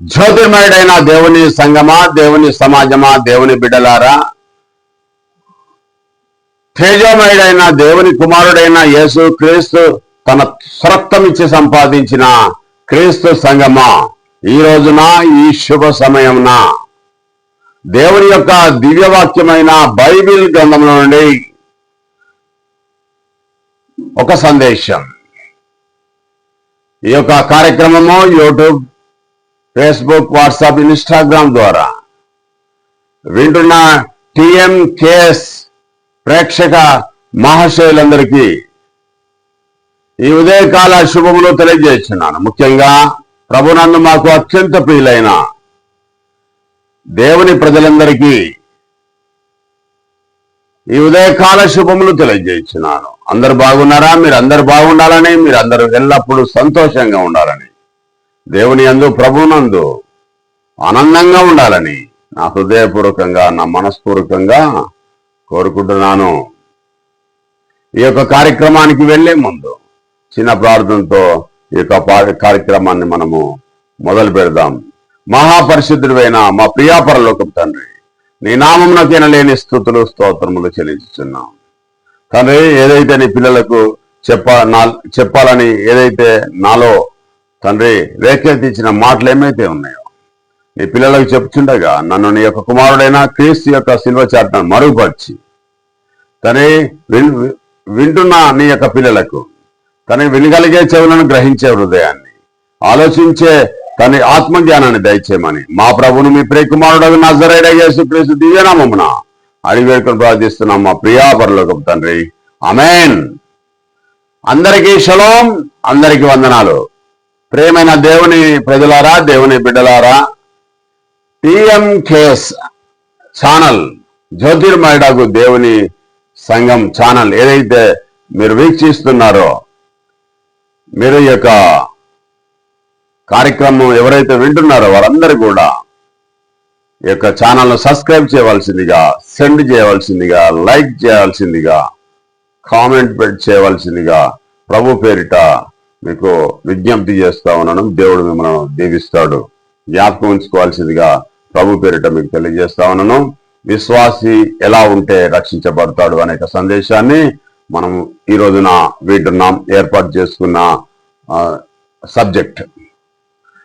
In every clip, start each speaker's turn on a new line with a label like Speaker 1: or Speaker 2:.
Speaker 1: జ్యోతిర్మయుడైన దేవుని సంగమా దేవుని సమాజమా దేవుని బిడ్డలారా? తేజోమయుడైన దేవుని కుమారుడైన యేసు క్రీస్తు తన స్వరక్తం ఇచ్చి సంపాదించిన క్రీస్తు సంగమా. ఈ రోజున ఈ శుభ సమయమున దేవుని యొక్క దివ్యవాక్యమైన బైబిల్ గ్రంథంలో నుండి ఒక సందేశం. ఈ యొక్క కార్యక్రమము యూట్యూబ్ ఫేస్బుక్ వాట్సాప్ ఇన్స్టాగ్రామ్ ద్వారా. వింటున్న టిఎంకేఎస్ ప్రేక్షక మహాశయులందరికీ ఈ ఉదయకాల శుభములు తెలియజేస్తున్నాను. ముఖ్యంగా ప్రభునందు మాకు అత్యంత ప్రియులైన దేవుని ప్రజలందరికీ ఈ ఉదయకాల శుభములు తెలియజేస్తున్నాను. అందరు బాగున్నారా? మీరు అందరు బాగుండాలని మీరు అందరూ ఎల్లప్పుడూ సంతోషంగా ఉండాలని. దేవుని యందు ప్రభునందు ఆనందంగా ఉండాలని నా హృదయపూర్వకంగా నా మనస్పూర్వకంగా కోరుకుంటున్నాను. ఈ యొక్క కార్యక్రమానికి వెళ్ళే ముందు చిన్న ప్రార్థనతో ఈ యొక్క పా- కార్యక్రమాన్ని మనము మొదలు పెడదాం. మహాపరిశుద్ధుడైన మా ప్రియాపరలోకం తండ్రి నీ నామమునకైన లేని స్థుతులు స్తోత్రములు చెల్లించుచున్నాం. తండ్రి ఏదైతే నీ పిల్లలకు చెప్ప చెప్పాలని ఏదైతే నాలో తండ్రి రేకెత్తించిన మాటలు ఏమైతే ఉన్నాయో నీ పిల్లలకు చెప్తుండగా నన్ను నీ యొక్క కుమారుడైన క్రీస్తు యొక్క శిల్వ చాట్ను మరుగుపరిచి తనే విన్ వింటున్న నీ యొక్క పిల్లలకు తన వినగలిగే చెవులను గ్రహించే హృదయాన్ని ఆలోచించే తన ఆత్మజ్ఞానాన్ని దయచేయమని మా ప్రభును మీ ప్రియకుమారుడు నజరైన యేసుక్రీస్తు దివ్యనామమున అడిగి వేడుకొని ప్రార్థిస్తున్నాం మా ప్రియాపరులకు తండ్రి. అమెన్ అందరికీ షలోం అందరికీ వందనాలు. ప్రేమైన దేవుని ప్రజలారా దేవుని బిడ్డలారా టిఎంకేఎస్ ఛానల్ జ్యోతిర్మయుడకు దేవుని సంఘం ఛానల్ ఏదైతే మీరు వీక్షిస్తున్నారో మీరు ఈ యొక్క కార్యక్రమం ఎవరైతే వింటున్నారో వారందరూ కూడా ఈ యొక్క ఛానల్ను సబ్స్క్రైబ్ చేయవలసిందిగా సెండ్ చేయవలసిందిగా లైక్ చేయవలసిందిగా కామెంట్ చేయవలసిందిగా ప్రభు పేరిట మీకు విజ్ఞప్తి చేస్తా ఉన్నాను. దేవుడు మిమ్మల్ని దీవిస్తాడు. జ్ఞాపకం ఉంచుకోవాల్సిందిగా ప్రభు పేరిట మీకు తెలియజేస్తా ఉన్నాను. విశ్వాసి ఎలా ఉంటే రక్షించబడతాడు అనే సందేశాన్ని మనం ఈ రోజున వింటున్నాం ఏర్పాటు చేసుకున్న సబ్జెక్ట్.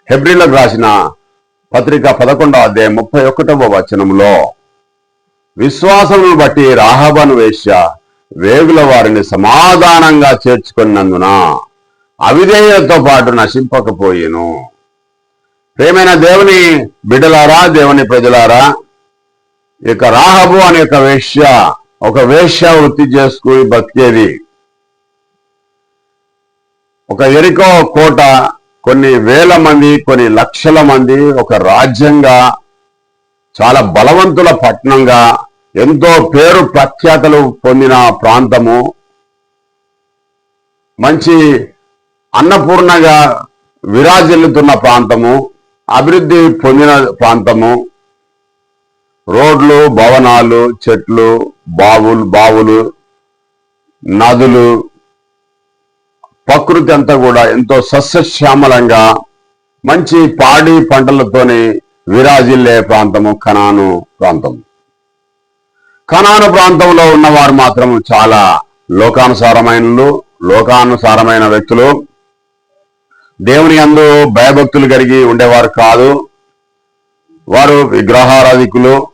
Speaker 1: హెబ్రిలకు రాసిన పత్రిక పదకొండవ అధ్యాయం ముప్పై ఒకటవ వచనంలో విశ్వాసమును బట్టి రాహబను వేశ్య వేగుల వారిని సమాధానంగా చేర్చుకున్నందున అవిధేయతతో పాటు నశింపకపోయేను. ప్రేమైన దేవుని బిడ్డలారా దేవుని ప్రజలారా ఇక రాహబు అనే ఒక వేష్య ఒక వేష్య వృత్తి చేసుకుని బతికేది. ఒక ఎరికో కోట కొన్ని వేల మంది కొన్ని లక్షల మంది ఒక రాజ్యంగా చాలా బలవంతుల పట్టణంగా ఎంతో పేరు ప్రఖ్యాతలు పొందిన ప్రాంతము. మంచి అన్నపూర్ణగా విరాజిల్లుతున్న ప్రాంతము అభివృద్ధి పొందిన ప్రాంతము. రోడ్లు భవనాలు చెట్లు బావులు బావులు నదులు ప్రకృతి అంతా కూడా ఎంతో సస్యశ్యామలంగా మంచి పాడి పంటలతోని విరాజిల్లే ప్రాంతము కనాను ప్రాంతం. కనాను ప్రాంతంలో ఉన్నవారు మాత్రం చాలా లోకానుసారమైన లోకానుసారమైన వ్యక్తులు. దేవుని అందు భయభక్తులు కలిగి ఉండేవారు కాదు. వారు విగ్రహారాధికులు.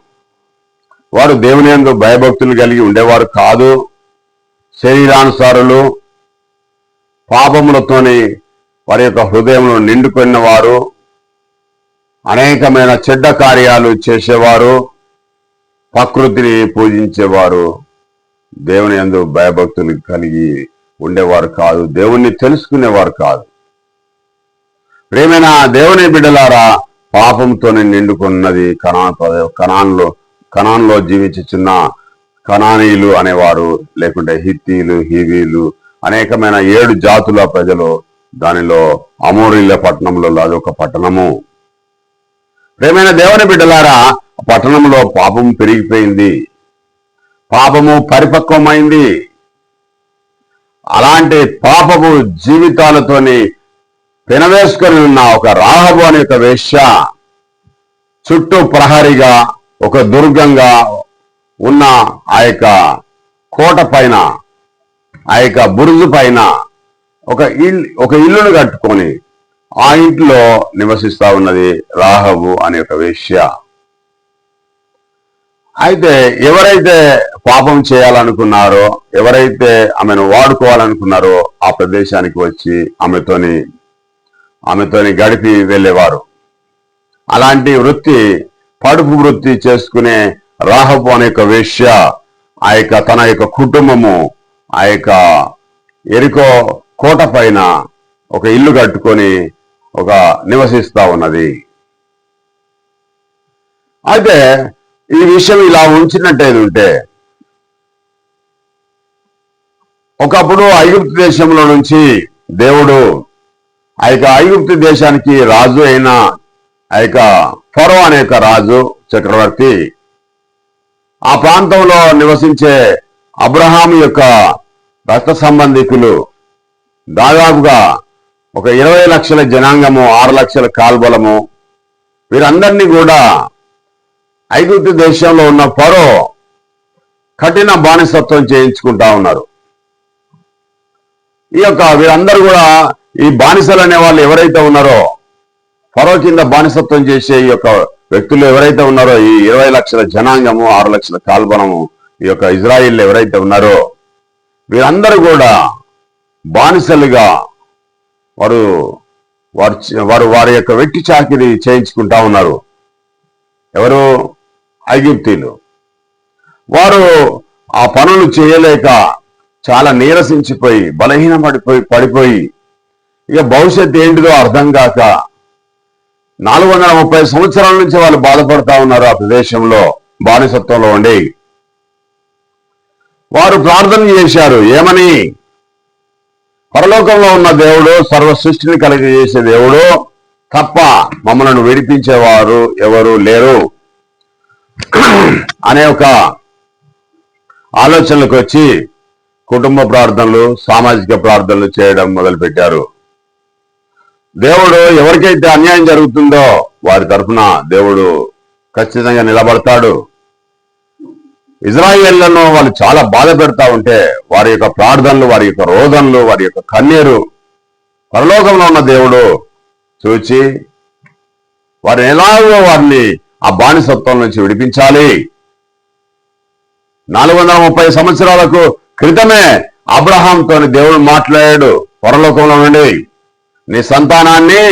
Speaker 1: వారు దేవుని అందు భయభక్తులు కలిగి ఉండేవారు కాదు. శరీరానుసారులు పాపములతోని వారి యొక్క హృదయంలో నిండుకున్న వారు అనేకమైన చెడ్డ కార్యాలు చేసేవారు. ప్రకృతిని పూజించేవారు. దేవుని అందు భయభక్తులు కలిగి ఉండేవారు కాదు. దేవుణ్ణి తెలుసుకునేవారు కాదు. ప్రేమైన దేవుని బిడ్డలారా పాపంతోనే నిండుకున్నది కణాన్ కణాన్లో కణాన్లో జీవించుచున్న కణానీయులు అనేవారు లేకుంటే హిత్తీలు హీవీలు అనేకమైన ఏడు జాతుల ప్రజలు దానిలో అమోరిల్ల పట్టణంలో అదొక పట్టణము. ప్రేమైన దేవుని బిడ్డలారా పట్టణంలో పాపం పెరిగిపోయింది. పాపము పరిపక్వమైంది. అలాంటి పాపపు జీవితాలతోని పెనవేసుకొని ఉన్న ఒక రాహబు అనే ఒక వేష్య చుట్టూ ప్రహరిగా ఒక దుర్గంగా ఉన్న ఆ యొక్క కోట పైన ఆ యొక్క బురుజు పైన ఒక ఇల్లు ఒక ఇల్లును కట్టుకొని ఆ ఇంట్లో నివసిస్తా ఉన్నది రాహబు అనే ఒక వేష్య అయితే ఎవరైతే పాపం చేయాలనుకున్నారో ఎవరైతే ఆమెను వాడుకోవాలనుకున్నారో ఆ ప్రదేశానికి వచ్చి ఆమెతోని ఆమెతోని గడిపి వెళ్ళేవారు. అలాంటి వృత్తి పడుపు వృత్తి చేసుకునే రాహపు అనే యొక్క వేష్య ఆ యొక్క తన యొక్క కుటుంబము ఆ యొక్క ఎరికో కోట పైన ఒక ఇల్లు కట్టుకొని ఒక నివసిస్తా ఉన్నది. అయితే ఈ విషయం ఇలా ఉంచినట్టే ఉంటే ఒకప్పుడు ఐగుప్తు దేశంలో నుంచి దేవుడు ఆ యొక్క ఐగుప్తు దేశానికి రాజు అయిన ఆ యొక్క ఫరో అనే రాజు చక్రవర్తి ఆ ప్రాంతంలో నివసించే అబ్రహాం యొక్క రక్త సంబంధికులు దాదాపుగా ఒక ఇరవై లక్షల జనాంగము ఆరు లక్షల కాల్బలము వీరందరినీ కూడా ఐగుప్తు దేశంలో ఉన్న ఫరో కఠిన బానిసత్వం చేయించుకుంటా ఉన్నారు. ఈ యొక్క వీరందరూ కూడా ఈ బానిసలు అనే వాళ్ళు ఎవరైతే ఉన్నారో ఫరో కింద బానిసత్వం చేసే ఈ యొక్క వ్యక్తులు ఎవరైతే ఉన్నారో ఈ ఇరవై లక్షల జనాంగము ఆరు లక్షల కాల్బలము ఈ యొక్క ఇజ్రాయిల్ ఎవరైతే ఉన్నారో వీరందరూ కూడా బానిసలుగా వారు వారు వారు వారి యొక్క వెట్టి చాకిరి చేయించుకుంటా ఉన్నారు. ఎవరు? ఐగిప్తీలు వారు ఆ పనులు చేయలేక చాలా నీరసించిపోయి బలహీన పడిపోయి పడిపోయి ఇక భవిష్యత్ ఏంటిదో అర్థం కాక నాలుగు వందల ముప్పై సంవత్సరాల నుంచి వాళ్ళు బాధపడతా ఉన్నారు ఆ ప్రదేశంలో బానిసత్వంలో ఉండి. వారు ప్రార్థన చేశారు ఏమని? పరలోకంలో ఉన్న దేవుడు సర్వ సృష్టిని కలిగజేసే దేవుడు తప్ప మమ్మలను విడిపించేవారు ఎవరు లేరు. అనే ఒక ఆలోచనలకు వచ్చి కుటుంబ ప్రార్థనలు సామాజిక ప్రార్థనలు చేయడం మొదలుపెట్టారు. దేవుడు ఎవరికైతే అన్యాయం జరుగుతుందో వారి తరఫున దేవుడు ఖచ్చితంగా నిలబడతాడు. ఇజ్రాయేళ్ళను వాళ్ళు చాలా బాధ పెడతా ఉంటే వారి యొక్క ప్రార్థనలు వారి యొక్క రోదనలు వారి యొక్క కన్నీరు పరలోకంలో ఉన్న దేవుడు చూచి వారిని ఎలాగో వారిని ఆ బానిసత్వం నుంచి విడిపించాలి. నాలుగు వందల ముప్పై సంవత్సరాలకు క్రితమే అబ్రహాంతో దేవుడు మాట్లాడాడు పరలోకంలో నుండి. నీ సంతానాన్ని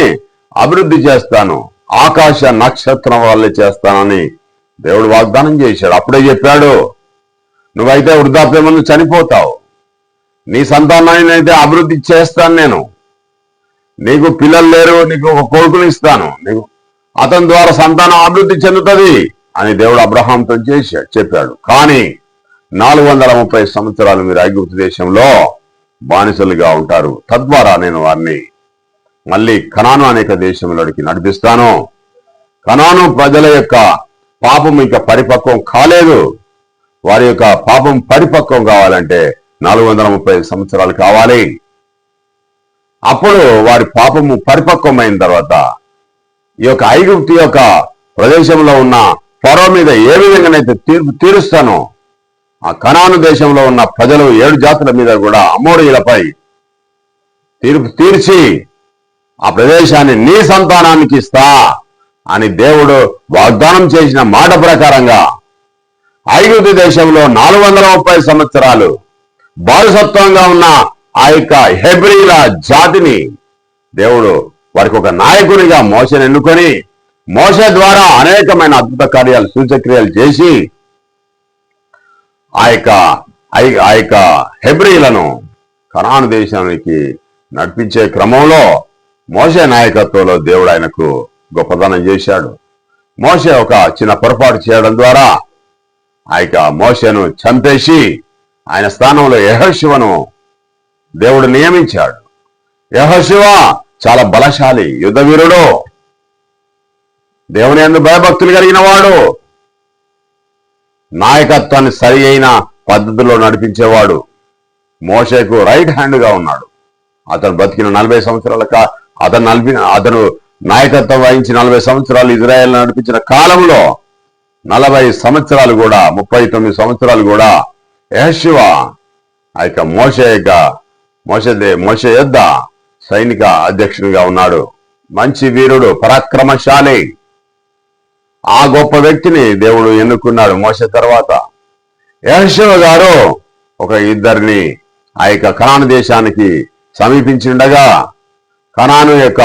Speaker 1: అభివృద్ధి చేస్తాను. ఆకాశ నక్షత్రం వల్లే చేస్తానని దేవుడు వాగ్దానం చేశాడు. అప్పుడే చెప్పాడు నువ్వైతే వృద్ధాప్యం ముందు చనిపోతావు. నీ సంతానాన్ని అయితే అభివృద్ధి చేస్తాను నేను. నీకు పిల్లలు లేరు నీకు ఒక కొడుకుని ఇస్తాను. నీకు అతని ద్వారా సంతానం అభివృద్ధి చెందుతుంది అని దేవుడు అబ్రహాంతో చేశాడు చెప్పాడు. కానీ నాలుగు వందల ముప్పై సంవత్సరాలు మీరు ఐగుప్తు దేశంలో బానిసలుగా ఉంటారు. తద్వారా నేను వారిని మళ్ళీ కణాను అనేక దేశంలోకి నడిపిస్తాను. కణాను ప్రజల యొక్క పాపం ఇంకా పరిపక్వం కాలేదు. వారి యొక్క పాపం పరిపక్వం కావాలంటే నాలుగు వందల ముప్పై సంవత్సరాలు కావాలి. అప్పుడు వారి పాపము పరిపక్వమైన తర్వాత ఈ యొక్క ఐగుప్తి యొక్క ప్రదేశంలో ఉన్న పొరవ మీద ఏ విధంగానైతే తీర్పు తీరుస్తానో ఆ కనాను దేశంలో ఉన్న ప్రజలు ఏడు జాతుల మీద కూడా అమోరీలపై తీర్పు తీర్చి ఆ ప్రదేశాన్ని నీ సంతానానికి ఇస్తా అని దేవుడు వాగ్దానం చేసిన మాట ప్రకారంగా ఐగుప్తు దేశంలో నాలుగు వందల ముప్పై సంవత్సరాలు బానిసత్వంగా ఉన్న ఆ యొక్క హెబ్రీల జాతిని దేవుడు వారికి ఒక నాయకునిగా మోసను ఎన్నుకొని మోస ద్వారా అనేకమైన అద్భుత కార్యాలు సూచక్రియలు చేసి ఆ యొక్క ఆ యొక్క హెబ్రీలను కనాను దేశానికి నడిపించే క్రమంలో మోసే నాయకత్వంలో దేవుడు ఆయనకు గొప్పదనం చేశాడు. మోసే ఒక చిన్న పొరపాటు చేయడం ద్వారా ఆ యొక్క మోసను చంపేసి ఆయన స్థానంలో యహశివను దేవుడు నియమించాడు. యహశివ చాలా బలశాలి యుద్ధవీరుడు దేవుని ఎందు భయభక్తులు కలిగిన వాడు. నాయకత్వాన్ని సరి అయిన పద్ధతిలో నడిపించేవాడు. మోషేకు రైట్ హ్యాండ్గా ఉన్నాడు. అతను బతికిన నలభై సంవత్సరాల అతను నలభై అతను నాయకత్వం వహించి నలభై సంవత్సరాలు ఇజ్రాయెల్ నడిపించిన కాలంలో నలభై సంవత్సరాలు కూడా ముప్పై తొమ్మిది సంవత్సరాలు కూడా యహశివ ఆ యొక్క మోస యొక్క మోస మోస యొద్ద సైనిక అధ్యక్షునిగా ఉన్నాడు. మంచి వీరుడు పరాక్రమశాలి. ఆ గొప్ప వ్యక్తిని దేవుడు ఎన్నుకున్నాడు మోస తర్వాత. యహశివ గారు ఒక ఇద్దరిని ఆ యొక్క కనాను దేశానికి సమీపించిండగా కనాను యొక్క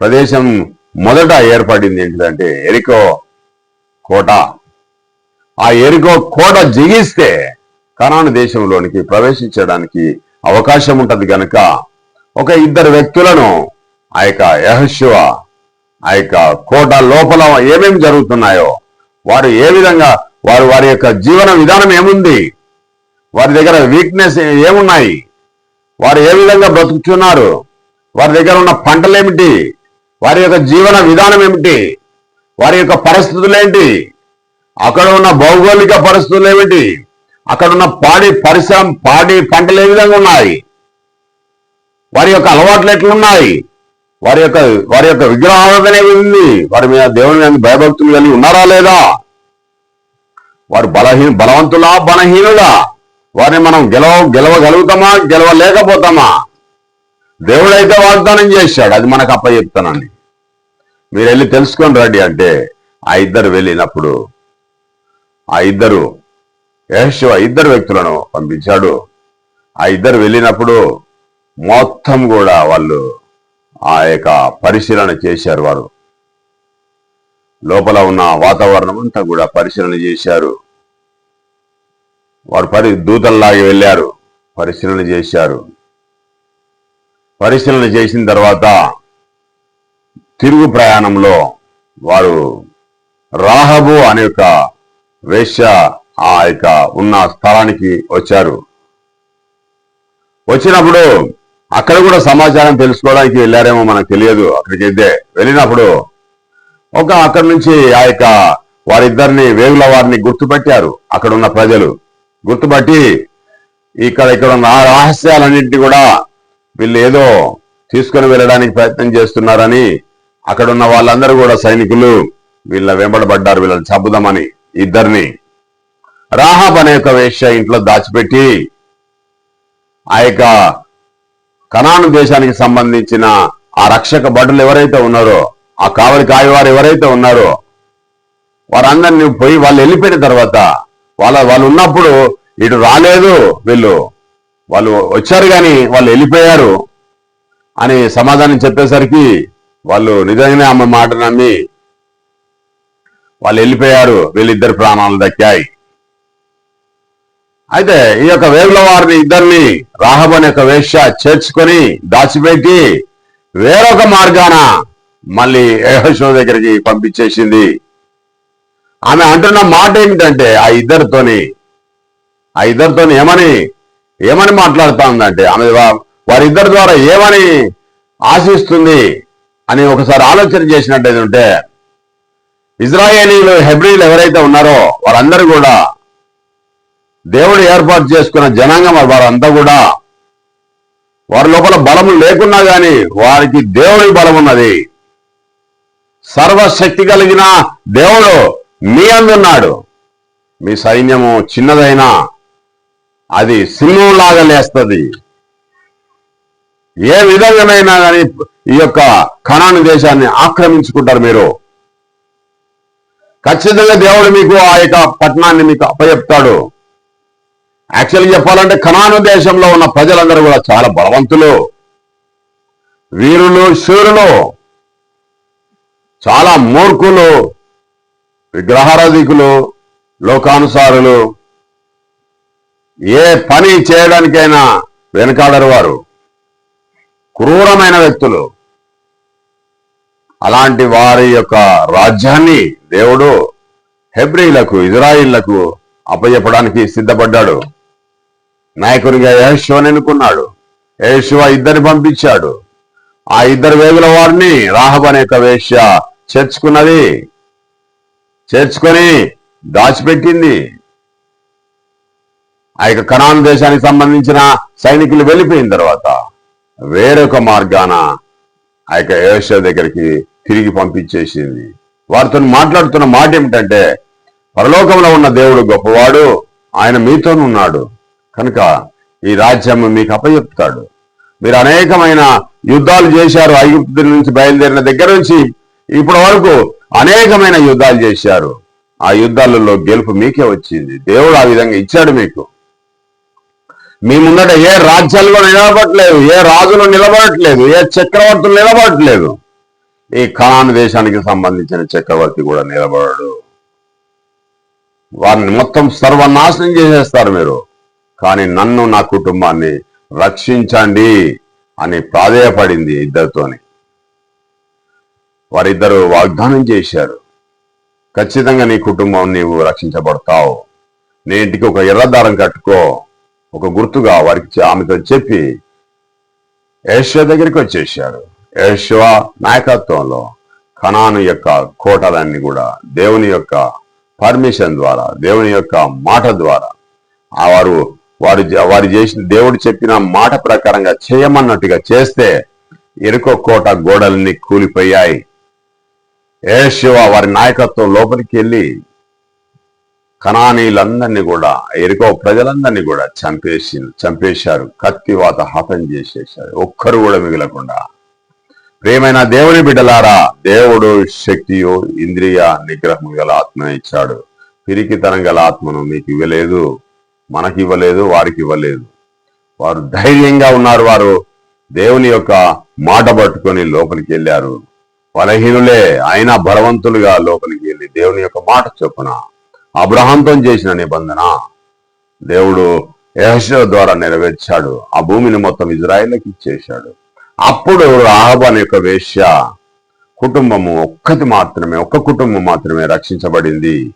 Speaker 1: ప్రదేశం మొదట ఏర్పడింది ఏంటిదంటే ఎరికో కోట. ఆ ఎరికో కోట జిగిస్తే కనాను దేశంలోనికి ప్రవేశించడానికి అవకాశం ఉంటుంది కనుక ఒక ఇద్దరు వ్యక్తులను ఆ యొక్క యహశివ ఆ యొక్క కోట లోపల ఏమేమి జరుగుతున్నాయో వారు ఏ విధంగా వారు వారి యొక్క జీవన విధానం ఏముంది వారి దగ్గర వీక్నెస్ ఏమున్నాయి వారు ఏ విధంగా బ్రతుకుతున్నారు వారి దగ్గర ఉన్న పంటలు ఏమిటి వారి యొక్క జీవన విధానం ఏమిటి? వారి యొక్క పరిస్థితులు ఏంటి అక్కడ ఉన్న భౌగోళిక పరిస్థితులు ఏమిటి అక్కడ ఉన్న పాడి పరిశ్రమ పాడి పంటలు ఏ విధంగా ఉన్నాయి? వారి యొక్క అలవాట్లు ఎట్లున్నాయి? వారి యొక్క వారి యొక్క విగ్రహారాధన ఉంది? వారి మీద దేవుని మీద భయభక్తులు కలిగి ఉన్నారా లేదా? వారు బలహీన బలవంతులా బలహీనులా? వారిని మనం గెలవ గెలవగలుగుతామా? గెలవలేకపోతామా? దేవుడైతే వాగ్దానం చేశాడు. అది మనకు అప్పచెప్తానని. మీరు వెళ్ళి తెలుసుకొని రండి అంటే ఆ ఇద్దరు వెళ్ళినప్పుడు ఆ ఇద్దరు యహశివ ఇద్దరు వ్యక్తులను పంపించాడు. ఆ ఇద్దరు వెళ్ళినప్పుడు మొత్తం కూడా వాళ్ళు ఆ యొక్క పరిశీలన చేశారు వారు. లోపల ఉన్న వాతావరణం అంతా కూడా పరిశీలన చేశారు. వారు పరి దూతల్లాగి వెళ్ళారు. పరిశీలన చేశారు. పరిశీలన చేసిన తర్వాత తిరుగు ప్రయాణంలో వారు రాహబు అనే యొక్క వేశ్య ఆ యొక్క ఉన్న స్థలానికి వచ్చారు. వచ్చినప్పుడు అక్కడ కూడా సమాచారం తెలుసుకోవడానికి వెళ్ళారేమో మనకు తెలియదు అక్కడికి అయితే వెళ్ళినప్పుడు ఒక అక్కడి నుంచి ఆ యొక్క వారిద్దరిని వేగుల వారిని గుర్తుపట్టారు అక్కడ ఉన్న ప్రజలు. గుర్తుపట్టి ఇక్కడ ఇక్కడ ఉన్న రహస్యాలన్నింటినీ కూడా వీళ్ళు ఏదో తీసుకొని వెళ్ళడానికి ప్రయత్నం చేస్తున్నారని అక్కడున్న వాళ్ళందరూ కూడా సైనికులు వీళ్ళ వెంబడబడ్డారు వీళ్ళని చంపుదామని ఇద్దరిని. రాహాబ్ అనే యొక్క వేష్య ఇంట్లో దాచిపెట్టి ఆ యొక్క కనాను దేశానికి సంబంధించిన ఆ రక్షక భటులు ఎవరైతే ఉన్నారో ఆ కావలి కాయవారు ఎవరైతే ఉన్నారో వారందరినీ పోయి వాళ్ళు వెళ్ళిపోయిన తర్వాత వాళ్ళ వాళ్ళు ఉన్నప్పుడు ఇటు రాలేదు వీళ్ళు. వాళ్ళు వచ్చారు కానీ వాళ్ళు వెళ్ళిపోయారు అని సమాధానం చెప్పేసరికి వాళ్ళు నిజంగానే ఆమె మాట నమ్మి వాళ్ళు వెళ్ళిపోయారు వీళ్ళిద్దరు ప్రాణాలు దక్కాయి. అయితే ఈ యొక్క వేగుల వారిని ఇద్దరిని రాహబ్ అనే యొక్క వేష్య చేర్చుకొని దాచిపెట్టి వేరొక మార్గాన మళ్ళీ యెహోషువ దగ్గరికి పంపించేసింది. ఆమె అంటున్న మాట ఏమిటంటే ఆ ఇద్దరితోని ఆ ఇద్దరితోని ఏమని ఏమని మాట్లాడుతా ఉందంటే ఆమె వారిద్దరి ద్వారా ఏమని ఆశిస్తుంది అని ఒకసారి ఆలోచన చేసినట్టయితే ఉంటే ఇజ్రాయేలీలు హెబ్రిలు ఎవరైతే ఉన్నారో వారందరూ కూడా దేవుడు ఏర్పాటు చేసుకున్న జనాంగం వారంతా కూడా వారి లోపల బలము లేకున్నా గాని వారికి దేవుడి బలం ఉన్నది. సర్వశక్తి కలిగిన దేవుడు మీ అందున్నాడు మీ సైన్యము చిన్నదైనా అది సింహంలాగా లేస్తుంది. ఏ విధంగానైనా కానీ ఈ యొక్క కణాను దేశాన్ని ఆక్రమించుకుంటారు మీరు. ఖచ్చితంగా దేవుడు మీకు ఆ యొక్క పట్టణాన్ని మీకు అప్పచెప్తాడు యాక్చువల్గా చెప్పాలంటే కణాను దేశంలో ఉన్న ప్రజలందరూ కూడా చాలా బలవంతులు. వీరులు శూరులు చాలా మూర్ఖులు విగ్రహారాధికులు లోకానుసారులు ఏ పని చేయడానికైనా వెనకాడరు వారు. క్రూరమైన వ్యక్తులు. అలాంటి వారి యొక్క రాజ్యాన్ని దేవుడు హెబ్రీలకు ఇజ్రాయిళ్ళకు అప్పచెప్పడానికి సిద్ధపడ్డాడు. నాయకునిగా యహోషువని ఎన్నుకున్నాడు. యహోషువ ఇద్దరిని పంపించాడు. ఆ ఇద్దరు వేగుల వారిని రాహబ్ అనే యొక్క వేశ్య చేర్చుకున్నది. చేర్చుకొని దాచిపెట్టింది. ఆ యొక్క కణాన్ దేశానికి సంబంధించిన సైనికులు వెళ్ళిపోయిన తర్వాత వేరొక మార్గాన ఆ యొక్క యోష దగ్గరికి తిరిగి పంపించేసింది. వారితో మాట్లాడుతున్న మాట ఏమిటంటే పరలోకంలో ఉన్న దేవుడు గొప్పవాడు ఆయన మీతోనున్నాడు కనుక ఈ రాజ్యం మీకు అప్పచెప్తాడు మీరు అనేకమైన యుద్ధాలు చేశారు ఐగుప్తు నుంచి బయలుదేరిన దగ్గర నుంచి ఇప్పటి వరకు అనేకమైన యుద్ధాలు చేశారు. ఆ యుద్ధాలలో గెలుపు మీకే వచ్చింది. దేవుడు ఆ విధంగా ఇచ్చాడు మీకు. మీ ముందట ఏ రాజ్యాల్లో నిలబడట్లేదు ఏ రాజులు నిలబడట్లేదు ఏ చక్రవర్తులు నిలబడట్లేదు. ఈ కనాన్ దేశానికి సంబంధించిన చక్రవర్తి కూడా నిలబడడు. వారిని మొత్తం సర్వనాశనం చేసేస్తారు మీరు. కానీ నన్ను నా కుటుంబాన్ని రక్షించండి అని ప్రాధేయపడింది ఇద్దరితోని. వారిద్దరు వాగ్దానం చేశారు. ఖచ్చితంగా నీ కుటుంబం నీవు రక్షించబడతావు. నీ ఇంటికి ఒక ఎర్రదారం కట్టుకో. ఒక గుర్తుగా వారికి ఆమెతో చెప్పి ఏషియా దగ్గరికి వచ్చేసారు ఏషియా నాయకత్వంలో కణాను యొక్క కోటలన్నీ కూడా దేవుని యొక్క పర్మిషన్ ద్వారా దేవుని యొక్క మాట ద్వారా ఆ వారు వారు వారు చేసిన దేవుడు చెప్పిన మాట ప్రకారంగా చేయమన్నట్టుగా చేస్తే ఎరుకో కోట గోడలన్నీ కూలిపోయాయి. ఏషివ వారి నాయకత్వం లోపలికి వెళ్ళి కణానీలందరినీ కూడా ఎరుకో ప్రజలందరినీ కూడా చంపేసి చంపేశారు. కత్తివాత హతం చేసేశారు. ఒక్కరు కూడా మిగలకుండా. ప్రేమైన దేవుని బిడ్డలారా దేవుడు శక్తియు ఇంద్రియ నిగ్రహం గల ఆత్మ ఇచ్చాడు. పిరికితనం గల ఆత్మను మీకు ఇవ్వలేదు మనకి ఇవ్వలేదు వారికి ఇవ్వలేదు. వారు ధైర్యంగా ఉన్నారు వారు దేవుని యొక్క మాట పట్టుకొని లోపలికి వెళ్ళారు. బలహీనులే అయినా బలవంతులుగా లోపలికి వెళ్ళి దేవుని యొక్క మాట చొప్పున అబ్రహాంతో చేసిన నిబంధన. దేవుడు యహోషువ ద్వారా నెరవేర్చాడు. ఆ భూమిని మొత్తం ఇజ్రాయిల్కి ఇచ్చేశాడు. అప్పుడు రాహబ్ అనే యొక్క వేశ్య కుటుంబము ఒక్కటి మాత్రమే ఒక్క కుటుంబం మాత్రమే రక్షించబడింది.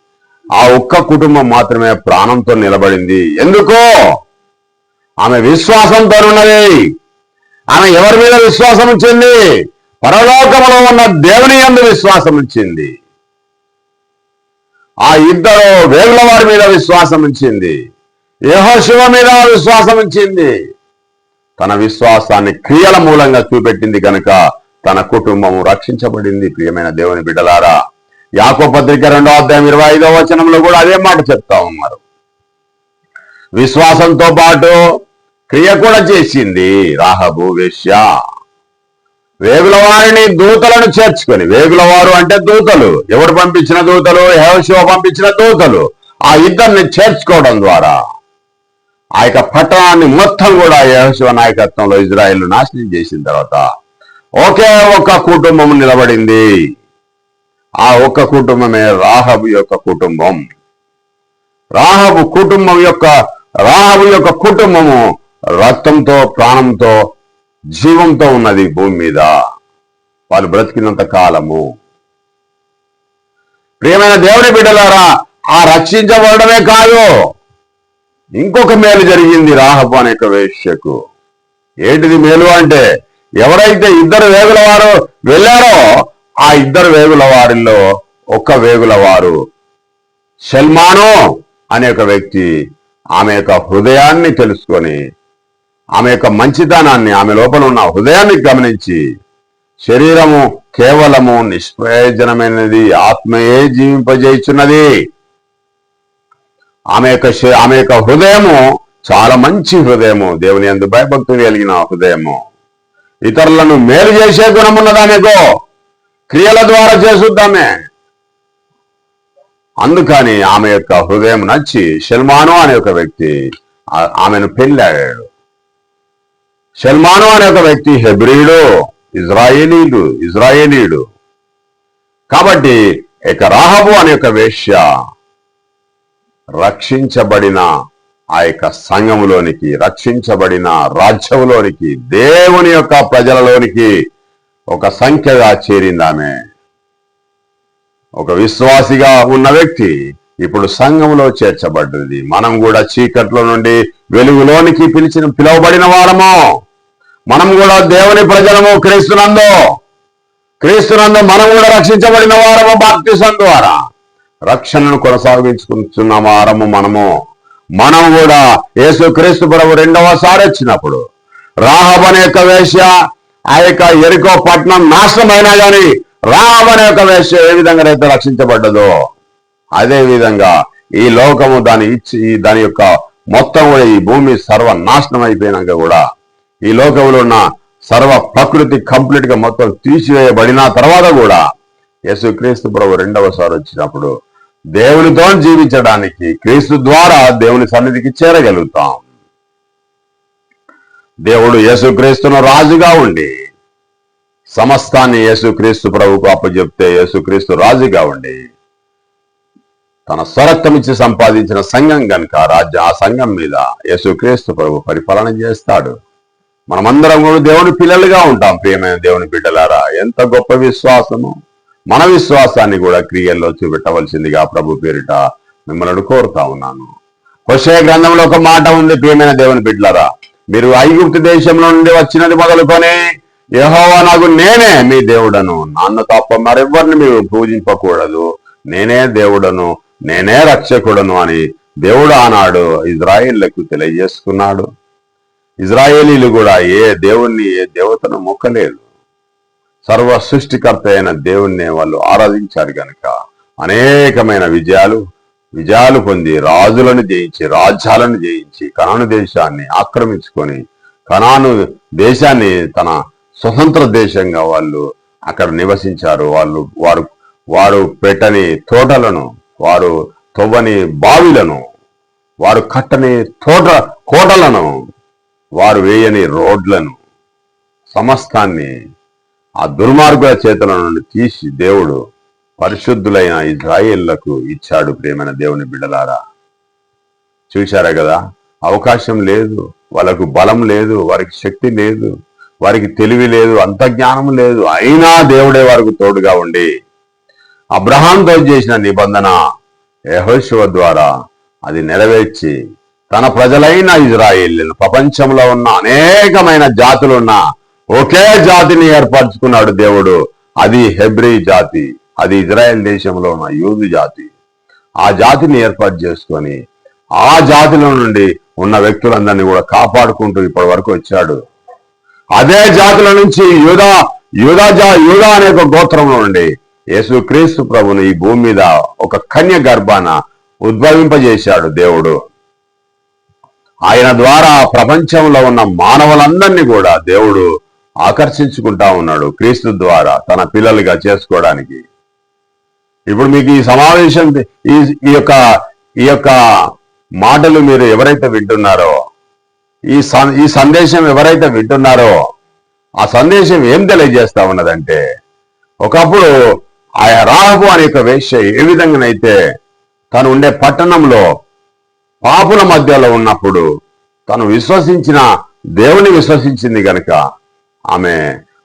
Speaker 1: ఆ ఒక్క కుటుంబం మాత్రమే ప్రాణంతో నిలబడింది. ఎందుకో? ఆమె విశ్వాసంతో ఉన్నది. ఆమె ఎవరి మీద విశ్వాసం ఇచ్చింది పరలోకములో ఉన్న దేవుని యందు విశ్వాసం ఇచ్చింది ఆ ఇద్దరు వేగుల వారి మీద విశ్వాసం ఉంచింది. యహోశివ మీద విశ్వాసం ఉంచింది. తన విశ్వాసాన్ని క్రియల మూలంగా చూపెట్టింది కనుక తన కుటుంబము రక్షించబడింది ప్రియమైన దేవుని బిడ్డలారా. యాకో పత్రిక రెండో అధ్యాయం ఇరవై ఐదో వచనంలో కూడా అదే మాట చెప్తా ఉన్నారు. విశ్వాసంతో పాటు క్రియ కూడా చేసింది రాహబు వేశ్య. వేగుల వారిని దూతలను చేర్చుకొని. వేగుల వారు అంటే దూతలు. ఎవరు పంపించిన దూతలు? హేవశివ పంపించిన దూతలు. ఆ ఇద్దరిని చేర్చుకోవడం ద్వారా. ఆ యొక్క పట్టణాన్ని మొత్తం కూడా యహశివ నాయకత్వంలో ఇజ్రాయెల్ నాశనం చేసిన తర్వాత ఒకే ఒక్క కుటుంబం నిలబడింది. ఆ ఒక్క కుటుంబమే రాహబు యొక్క కుటుంబం. రాహబు కుటుంబం యొక్క రాహబు యొక్క కుటుంబము రక్తంతో ప్రాణంతో జీవంతో ఉన్నది భూమి మీద. వాళ్ళు బ్రతికినంత కాలము. ప్రియమైన దేవుని బిడ్డలారా ఆ రక్షించబడమే కాదు. ఇంకొక మేలు జరిగింది రాహబు అనే ఒక వేశ్యకు. ఏంటిది మేలు అంటే ఎవరైతే ఇద్దరు వేగుల వారు వెళ్ళారో ఆ ఇద్దరు వేగుల వారిలో ఒక్క వేగుల వారు సల్మాను అనే ఒక వ్యక్తి ఆమె యొక్క హృదయాన్ని తెలుసుకొని ఆమె యొక్క మంచితనాన్ని ఆమె లోపల ఉన్న హృదయాన్ని గమనించి శరీరము కేవలము నిష్ప్రయోజనమైనది ఆత్మయే జీవింపజేయుచున్నది. ఆమె యొక్క ఆమె యొక్క హృదయము చాలా మంచి హృదయము. దేవుని అందు భయభక్తులు కలిగిన హృదయము. ఇతరులను మేలు చేసే గుణమున్నదానికో క్రియల ద్వారా చేసుద్దామే. అందుకని ఆమె యొక్క హృదయం నచ్చి శల్మాను అనే ఒక వ్యక్తి ఆమెను పెళ్ళాడాడు. షల్మాను అనే ఒక వ్యక్తి హెబ్రియుడు ఇజ్రాయేలీలు ఇజ్రాయేలీడు కాబట్టి ఇక రాహబు అనే ఒక వేష్య రక్షించబడిన ఆ యొక్క సంఘములోనికి రక్షించబడిన రాజ్యములోనికి దేవుని యొక్క ప్రజలలోనికి ఒక సంఖ్యగా చేరిందామె ఒక విశ్వాసిగా ఉన్న వ్యక్తి. ఇప్పుడు సంఘములో చేర్చబడ్డది. మనం కూడా చీకట్లో నుండి వెలుగులోనికి పిలిచిన పిలువబడిన వారము. మనం కూడా దేవుని ప్రజలము క్రీస్తునందు. క్రీస్తునందు మనం కూడా రక్షించబడిన వారము బాప్తిసం ద్వారా. రక్షణను కొనసాగించుకుంటున్న వారము మనము. మనం కూడా యేసు క్రీస్తు ప్రభు రెండవసారి వచ్చినప్పుడు రాహబ్ అనే యొక్క వేష ఆ యొక్క ఎరుకో పట్టణం నాశనమైనా గాని రామనే యొక్క వేష ఏ విధంగా అయితే రక్షించబడ్డదో అదే విధంగా ఈ లోకము దాని ఇచ్చి దాని యొక్క మొత్తం కూడా ఈ భూమి సర్వ నాశనం అయిపోయినాక కూడా ఈ లోకంలో ఉన్న సర్వ ప్రకృతి కంప్లీట్గా మొత్తం తీసివేయబడిన తర్వాత కూడా యేసుక్రీస్తు ప్రభు రెండవసారి వచ్చినప్పుడు దేవునితో జీవించడానికి క్రీస్తు ద్వారా దేవుని సన్నిధికి చేరగలుగుతాం. దేవుడు యేసుక్రీస్తును రాజుగా ఉండి సమస్తాన్ని యేసుక్రీస్తు ప్రభుకు అప్పచెప్తే యేసుక్రీస్తు రాజుగా ఉండి తన స్వరక్తం ఇచ్చి సంపాదించిన సంఘం గనుక రాజ్య ఆ సంఘం మీద యేసుక్రీస్తు ప్రభు పరిపాలన చేస్తాడు. మనమందరం కూడా దేవుని పిల్లలుగా ఉంటాం ప్రియమైన దేవుని బిడ్డలారా. ఎంత గొప్ప విశ్వాసము మన విశ్వాసాన్ని కూడా క్రియల్లో చూపెట్టవలసిందిగా ప్రభు పేరిట మిమ్మల్ని కోరుతా ఉన్నాను. హుషయ గ్రంథంలో ఒక మాట ఉంది ప్రియమైన దేవుని బిడ్డలారా. మీరు ఐగుప్తు దేశంలో నుండి వచ్చినది మొదలుకొని యహోవా నాకు నేనే మీ దేవుడను. నాన్న తప్ప మరెవ్వరిని మీరు పూజింపకూడదు. నేనే దేవుడను. నేనే రక్షకుడను అని దేవుడు ఆనాడు ఇజ్రాయిళ్ళకు తెలియజేసుకున్నాడు ఇజ్రాయేలీలు కూడా ఏ దేవుణ్ణి ఏ దేవతను మొక్కలేదు. సర్వ సృష్టికర్త అయిన దేవుణ్ణి వాళ్ళు ఆరాధించారు గనక అనేకమైన విజయాలు విజయాలు పొంది రాజులను జయించి రాజ్యాలను జయించి కనాను దేశాన్ని ఆక్రమించుకొని కనాను దేశాన్ని తన స్వతంత్ర దేశంగా వాళ్ళు అక్కడ నివసించారు. వాళ్ళు వారు వారు పెట్టని తోటలను వారు తవ్వని బావిలను వారు కట్టని తోట కోటలను వారు వేయని రోడ్లను సమస్తాన్ని ఆ దుర్మార్గుల చేతుల నుండి తీసి దేవుడు పరిశుద్ధులైన ఇజ్రాయేళ్ళకు ఇచ్చాడు ప్రేమైన దేవుని బిడ్డలారా. చూశారా కదా అవకాశం లేదు వాళ్ళకు బలం లేదు వారికి శక్తి లేదు వారికి తెలివి లేదు అంత జ్ఞానం లేదు అయినా దేవుడే వారికి తోడుగా ఉండి అబ్రహాంతో చేసిన నిబంధన యహోశివ ద్వారా అది నెరవేర్చి తన ప్రజలైన ఇజ్రాయిల్ ప్రపంచంలో ఉన్న అనేకమైన జాతులున్న ఒకే జాతిని ఏర్పరచుకున్నాడు దేవుడు. అది హెబ్రీ జాతి అది ఇజ్రాయెల్ దేశంలో ఉన్న యూదు జాతి. ఆ జాతిని ఏర్పాటు చేసుకొని ఆ జాతిలో నుండి ఉన్న వ్యక్తులందరినీ కూడా కాపాడుకుంటూ ఇప్పటి వరకు వచ్చాడు. అదే జాతుల నుంచి యూదా యూదా జా యూదా అనే ఒక గోత్రంలో నుండి యేసుక్రీస్తు ప్రభును ప్రభుని ఈ భూమి మీద ఒక కన్య గర్భాన ఉద్భవింపజేశాడు దేవుడు. ఆయన ద్వారా ప్రపంచంలో ఉన్న మానవులందరినీ కూడా దేవుడు ఆకర్షించుకుంటా ఉన్నాడు క్రీస్తు ద్వారా తన పిల్లలుగా చేసుకోవడానికి. ఇప్పుడు మీకు ఈ సమావేశం ఈ ఈ యొక్క ఈ యొక్క మాటలు మీరు ఎవరైతే వింటున్నారో ఈ ఈ సందేశం ఎవరైతే వింటున్నారో ఆ సందేశం ఏం తెలియజేస్తా ఉన్నదంటే ఒకప్పుడు ఆయా రాహబు అనే యొక్క వేశ్య ఏ విధంగానైతే తను ఉండే పట్టణంలో పాపుల మధ్యలో ఉన్నప్పుడు తను విశ్వసించిన దేవుని విశ్వసించింది గనక ఆమె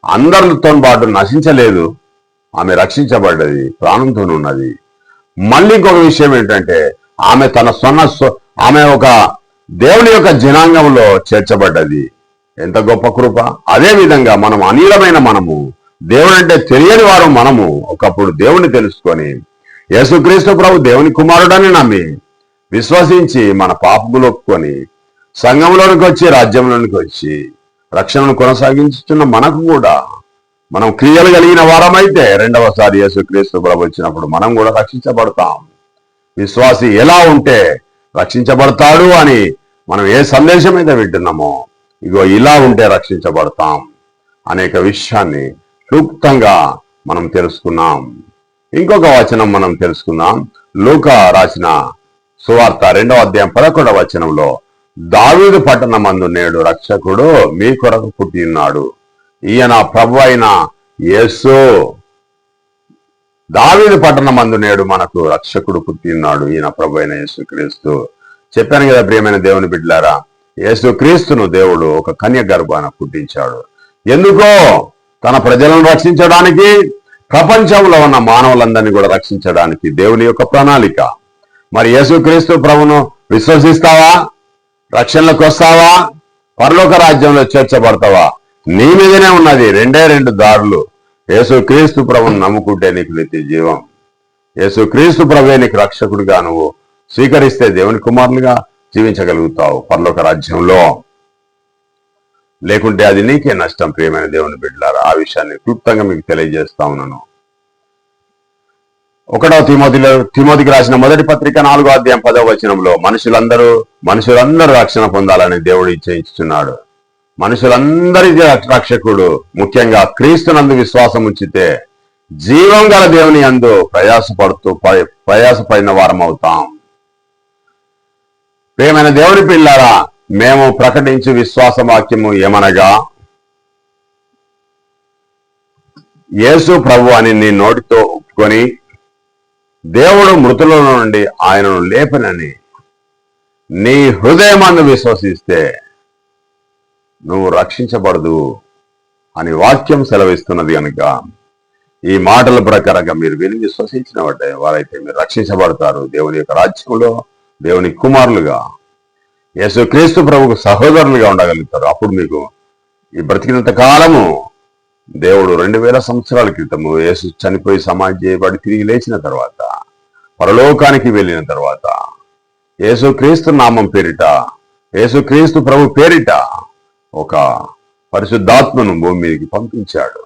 Speaker 1: అందరితో పాటు నశించలేదు ఆమె రక్షించబడ్డది ప్రాణంతో ఉన్నది. మళ్ళీ ఇంకొక విషయం ఏంటంటే ఆమె తన సొన్న ఆమె ఒక దేవుని యొక్క జనాంగంలో చేర్చబడ్డది. ఎంత గొప్ప కృప! అదే విధంగా మనం అనీలమైన మనము దేవుడు అంటే తెలియని వారు మనము. ఒకప్పుడు దేవుని తెలుసుకొని యేసుక్రీస్తు ప్రభు దేవుని కుమారుడని నమ్మి విశ్వసించి మన పాపములొప్పుకొని సంఘంలోనికి వచ్చి రాజ్యంలోనికి వచ్చి రక్షణను కొనసాగించుతున్న మనకు కూడా మనం క్రియలు కలిగిన వారమైతే రెండవసారి యేసుక్రీస్తు ప్రభు వచ్చినప్పుడు మనం కూడా రక్షించబడతాం. విశ్వాసి ఎలా ఉంటే రక్షించబడతాడు అని మనం ఏ సందేశం అయితే వింటున్నామో ఇగో ఇలా ఉంటే రక్షించబడతాం అనేక విషయాన్ని క్లుప్తంగా మనం తెలుసుకున్నాం. ఇంకొక వచనం మనం తెలుసుకుందాం. లూక రాసిన సువార్త రెండవ అధ్యాయం పదకొండవ వచనంలో దావీదు పట్టణమందు నేడు రక్షకుడు మీ కొరకు పుట్టి ఉన్నాడు. ఈయన ప్రభు అయిన యేసు దావీదు పట్టణమందు నేడు మనకు రక్షకుడు పుట్టి ఉన్నాడు. ఈయన ప్రభు అయిన యేసు క్రీస్తు చెప్పాను కదా ప్రియమైన దేవుని బిడ్డలారా యేసు క్రీస్తును దేవుడు ఒక కన్య గర్భాన పుట్టించాడు. ఎందుకో? తన ప్రజలను రక్షించడానికి ప్రపంచంలో ఉన్న మానవులందరినీ కూడా రక్షించడానికి దేవుని యొక్క ప్రణాళిక. మరి యేసుక్రీస్తు ప్రభును విశ్వసిస్తావా? రక్షణలకు వస్తావా? పరలోక రాజ్యంలో చేర్చబడతావా? నీ మీదనే ఉన్నది రెండే రెండు దారులు. యేసుక్రీస్తు ప్రభును ప్రభుని నమ్ముకుంటే నీకు నిత్య జీవం. యేసుక్రీస్తు ప్రభువే నీకు రక్షకుడిగా నువ్వు స్వీకరిస్తే దేవుని కుమారులుగా జీవించగలుగుతావు పరలోక రాజ్యంలో. లేకుంటే అది నీకే నష్టం ప్రియమైన దేవుని బిడ్డలారా. ఆ విషయాన్ని క్లుప్తంగా మీకు తెలియజేస్తా ఉన్నాను. ఒకటో తిమోతిలో తిమోతికి రాసిన మొదటి పత్రిక నాలుగో అధ్యాయం పదవ వచనంలో మనుషులందరూ మనుషులందరూ రక్షణ పొందాలని దేవుడు ఇచ్చేయించుతున్నాడు మనుషులందరికీ రక్షకుడు ముఖ్యంగా క్రీస్తునందు విశ్వాసం ఉంచితే జీవం గల దేవుని అందు ప్రయాసపడుతూ ప- ప్రయాసపడిన వారం అవుతాం ప్రేమైన దేవుని పిల్లారా మేము ప్రకటించు విశ్వాస వాక్యము ఏమనగా యేసు ప్రభు అని నీ నోటితో ఒప్పుకొని దేవుడు మృతుల నుండి ఆయనను లేపనని నీ హృదయమాన్ని విశ్వసిస్తే నువ్వు రక్షించబడదు అని వాక్యం సెలవిస్తున్నది కనుక ఈ మాటల ప్రకారంగా మీరు విని విశ్వసించిన వారైతే మీరు రక్షించబడతారు దేవుని యొక్క రాజ్యంలో దేవుని కుమారులుగా. యేసుక్రీస్తు ప్రభుకు సహోదరులుగా ఉండగలుగుతారు. అప్పుడు మీకు ఈ బ్రతికినంత కాలము దేవుడు రెండు వేల సంవత్సరాల క్రితము యేసు చనిపోయి సమాధి చేయబడి తిరిగి లేచిన తర్వాత పరలోకానికి వెళ్ళిన తర్వాత యేసుక్రీస్తు నామం పేరిట యేసుక్రీస్తు ప్రభు పేరిట ఒక పరిశుద్ధాత్మను భూమి మీదకి పంపించాడు.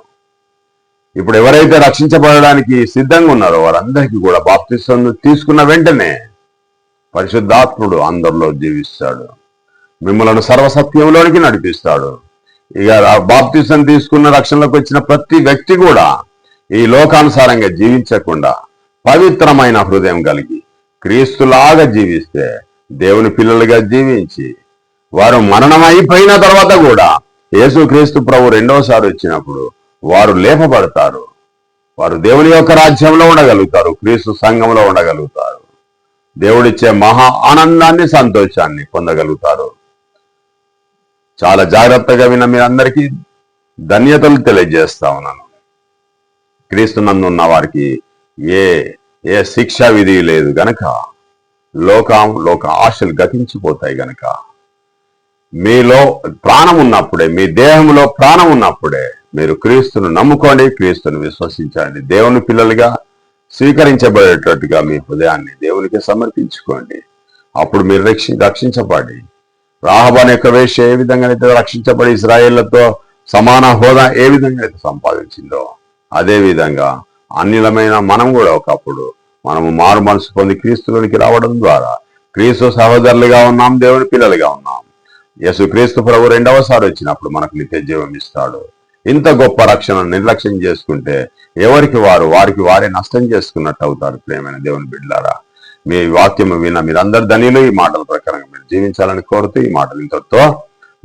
Speaker 1: ఇప్పుడు ఎవరైతే రక్షించబడడానికి సిద్ధంగా ఉన్నారో వారందరికీ కూడా బాప్తిస్వం తీసుకున్న వెంటనే పరిశుద్ధాత్ముడు అందరిలో జీవిస్తాడు. మిమ్మల్ని సర్వసత్యంలోనికి నడిపిస్తాడు. ఇక బాప్తిసం తీసుకున్న రక్షణలోకి వచ్చిన ప్రతి వ్యక్తి కూడా ఈ లోకానుసారంగా జీవించకుండా పవిత్రమైన హృదయం కలిగి క్రీస్తులాగా జీవిస్తే దేవుని పిల్లలుగా జీవించి వారు మరణం అయిపోయిన తర్వాత కూడా యేసుక్రీస్తు ప్రభు రెండవసారి వచ్చినప్పుడు వారు లేపబడతారు. వారు దేవుని యొక్క రాజ్యంలో ఉండగలుగుతారు క్రీస్తు సంఘంలో ఉండగలుగుతారు. దేవుడిచ్చే మహా ఆనందాన్ని సంతోషాన్ని పొందగలుగుతారు. చాలా జాగ్రత్తగా విన మీ అందరికీ ధన్యతలు తెలియజేస్తా ఉన్నాను. క్రీస్తునందు ఉన్న వారికి ఏ ఏ శిక్షా విధి లేదు గనక లోకం లోక ఆశలు గతించిపోతాయి గనక. మీలో ప్రాణం ఉన్నప్పుడే మీ దేహంలో ప్రాణం ఉన్నప్పుడే మీరు క్రీస్తును నమ్ముకోండి క్రీస్తును విశ్వసించండి. దేవుని పిల్లలుగా స్వీకరించబడేటట్టుగా మీ హృదయాన్ని దేవునికి సమర్పించుకోండి. అప్పుడు మీరు రక్షి రక్షించబడి రాహబాన్ యొక్క వేష ఏ విధంగా అయితే రక్షించబడి ఇస్రాయేళ్ళతో సమాన హోదా ఏ విధంగా అయితే సంపాదించిందో అదే విధంగా అన్యులమైన మనం కూడా ఒకప్పుడు మనము మారు మనసు పొంది క్రీస్తులోనికి రావడం ద్వారా క్రీస్తు సహోదరులుగా ఉన్నాం దేవుని పిల్లలుగా ఉన్నాం. యేసు క్రీస్తు ప్రభు రెండవసారి వచ్చినప్పుడు మనకు నిత్య జీవం ఇస్తాడు. ఇంత గొప్ప రక్షణ నిర్లక్ష్యం చేసుకుంటే ఎవరికి వారు? వారికి వారే నష్టం చేసుకున్నట్టు అవుతారు ప్రేమైన దేవుని బిడ్డలారా. మీ వాక్యము విన్న మీరందరు ధనియులు. ఈ మాటల ప్రకారంగా మీరు జీవించాలని కోరుతూ ఈ మాటలు ఇంతతో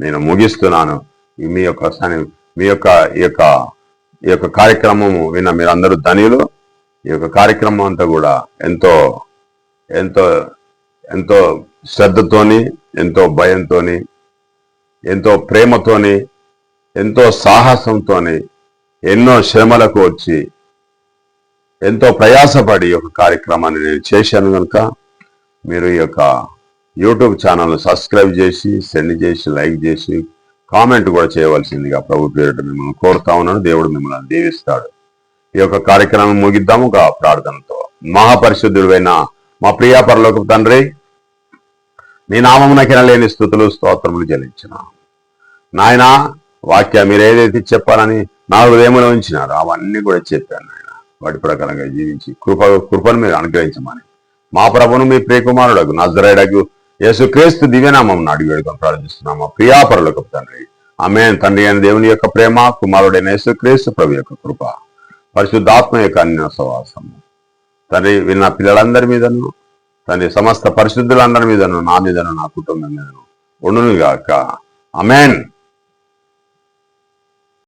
Speaker 1: నేను ముగిస్తున్నాను. మీ యొక్క మీ యొక్క ఈ యొక్క ఈ యొక్క కార్యక్రమము విన్న మీరందరూ ధనియులు. ఈ యొక్క కార్యక్రమం అంతా కూడా ఎంతో ఎంతో ఎంతో శ్రద్ధతోని ఎంతో భయంతోని ఎంతో ప్రేమతోని ఎంతో సాహసంతోని ఎన్నో శ్రమలకు వచ్చి ఎంతో ప్రయాసపడి ఈ యొక్క కార్యక్రమాన్ని నేను చేశాను కనుక మీరు ఈ యొక్క యూట్యూబ్ ఛానల్ సబ్స్క్రైబ్ చేసి సెండ్ చేసి లైక్ చేసి కామెంట్ కూడా చేయవలసిందిగా ప్రభు పేరిట మిమ్మల్ని కోరుతా ఉన్నాను. దేవుడు మిమ్మల్ని దీవిస్తాడు. ఈ యొక్క కార్యక్రమం ముగిద్దాము. ఒక ప్రార్థనతో. మహాపరిశుద్ధుడైన మా ప్రియా పరలోక తండ్రి మీ నామమునకిన లేని స్థుతులు స్తోత్రములు చెల్లించిన నాయనా వాక్య మీరు ఏదైతే చెప్పాలని నా హృదయంలో ఉంచినారో అవన్నీ కూడా చెప్పాను ఆయన వాటి ప్రకారంగా జీవించి కృప కృపను మీరు అనుగ్రహించమని. మా ప్రభును మీ ప్రియకుమారుడకు నజరేడకు యేసుక్రీస్తు దివ్యనామం అడిగి వేడుకొని ప్రార్థిస్తున్నాము. ప్రియాపరులకు తండ్రి. ఆమె తండ్రి అయిన దేవుని యొక్క ప్రేమ కుమారుడైన యేసుక్రీస్తు ప్రభు యొక్క కృప పరిశుద్ధాత్మ యొక్క అన్య సవాసము తండ్రి విన్న పిల్లలందరి మీదను తండ్రి సమస్త పరిశుద్ధులందరి మీదను నా మీదను నా కుటుంబం మీదను ఉండును గాక అమెన్